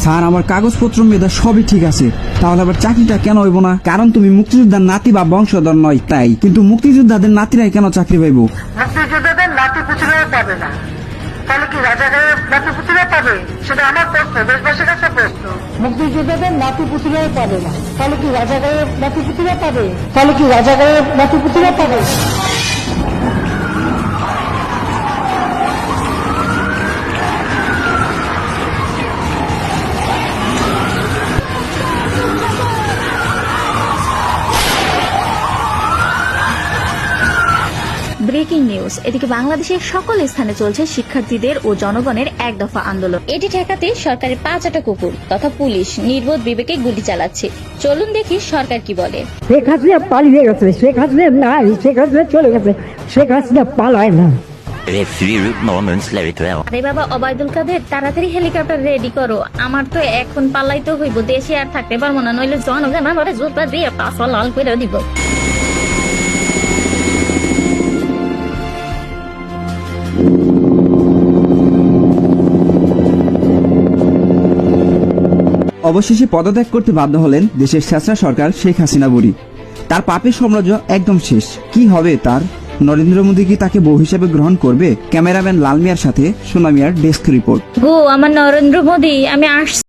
Sir আমার কাগজপত্র মেধা সবই ঠিক আছে। তাহলে আবার চাকরিটা কেন হইব না? কারণ তুমি মুক্তিযোদ্ধার নাতি বা বংশধর নয় তাই। কিন্তু মুক্তিযোদ্ধাদের নাতিরাই কেন চাকরি পাইব? মুক্তিযোদ্ধাদের নাতি পুত্ররাও পাবে না। তাহলে কি রাজাকারের নাতি পুত্ররা পাবে? সেটা আমার প্রশ্ন দেশবাসীর কাছে প্রশ্ন। মুক্তিযোদ্ধাদের নাতি পুত্ররাও পাবে না। তাহলে কি রাজাকারের নাতি পুত্ররা পাবে? তাহলে কি রাজাকারের নাতি পুত্ররা পাবে? Breaking news. এদিকে বাংলাদেশের সকল স্থানে চলছে শিক্ষার্থীদের ও জনগণের এক দফা আন্দোলন। এটি ঠেকাতে সরকারের পাঁচ আটা কুকুর তথা পুলিশ নির্বোধ বিবেকে গুলি চালাচ্ছে। চলুন দেখি সরকার কি বলে। শেখ হাসিনা পালিয়ে গেছে। শেখ হাসিনা নাই। শেখ হাসিনা চলে গেছে। শেখ হাসিনা পালায় না. আরে বাবা অবায়দুল কাদের তাড়াতাড়ি হেলিকপ্টার রেডি করো। আমার তো এখন পালাইতে হইব। দেশে আর থাকতে পারব না। নইলে জনগণ আমার জোতা দিয়ে পাশা লাল করে দিব। অবশেষে পদত্যাগ করতে বাধ্য হলেন দেশের শেষরা সরকার শেখ হাসিনা বুড়ি। তার পাপের সাম্রাজ্য একদম শেষ। কি হবে তার? নরেন্দ্র মোদী কি তাকে বউ হিসেবে গ্রহণ করবে? ক্যামেরাম্যান লাল মিয়ার সাথে সোনামিয়ার ডেস্ক রিপোর্ট। গো আমার নরেন্দ্র মোদী, আমি আসছি।